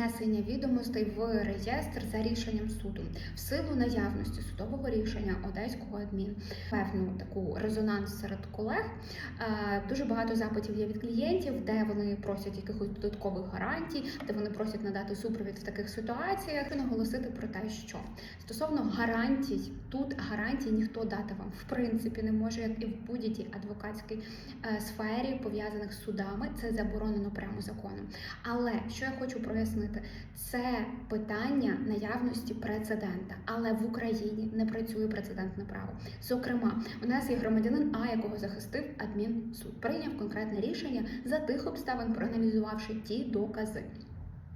внесення відомостей в реєстр за рішенням суду в силу наявності судового рішення одеського адмін. Певну таку резонанс серед колег. Е, Дуже багато запитів є від клієнтів, де вони просять якихось додаткових гарантій, де вони просять надати супровід в таких ситуаціях. Хочу наголосити про те, що стосовно гарантій, тут гарантій ніхто дати вам в принципі не може, як і в будь-якій адвокатській е, сфері, пов'язаних з судами. Це заборонено прямо законом. Але що я хочу прояснити, це питання наявності прецедента, але в Україні не працює прецедентне право. Зокрема, у нас є громадянин А, якого захистив адмінсуд, прийняв конкретне рішення за тих обставин, проаналізувавши ті докази.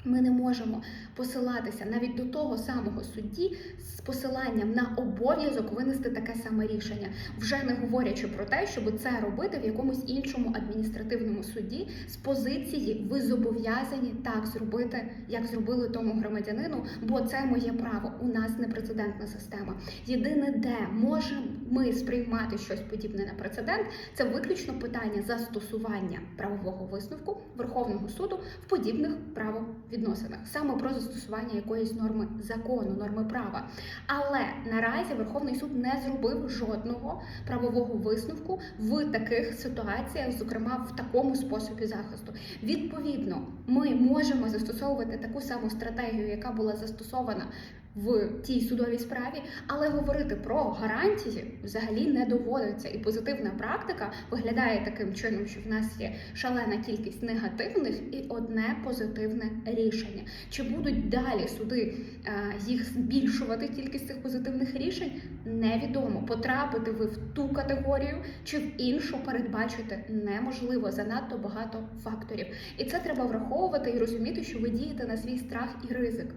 Ми не можемо посилатися навіть до того самого судді з посиланням на обов'язок винести таке саме рішення, вже не говорячи про те, щоб це робити в якомусь іншому адміністративному суді з позиції ви зобов'язані так зробити, як зробили тому громадянину, бо це моє право. У нас непрецедентна система. Єдине, де можемо ми сприймати щось подібне на прецедент, це виключно питання застосування правового висновку Верховного суду в подібних правовідносинах, саме про застосування якоїсь норми закону, норми права. Але наразі Верховний суд не зробив жодного правового висновку в таких ситуаціях, зокрема в такому способі захисту. Відповідно, ми можемо застосовувати таку саму стратегію, яка була застосована в тій судовій справі, але говорити про гарантії взагалі не доводиться. І позитивна практика виглядає таким чином, що в нас є шалена кількість негативних і одне позитивне рішення. Чи будуть далі суди е, їх збільшувати кількість цих позитивних рішень? Невідомо. Потрапити ви в ту категорію чи в іншу передбачити неможливо занадто багато факторів. І це треба враховувати і розуміти, що ви дієте на свій страх і ризик.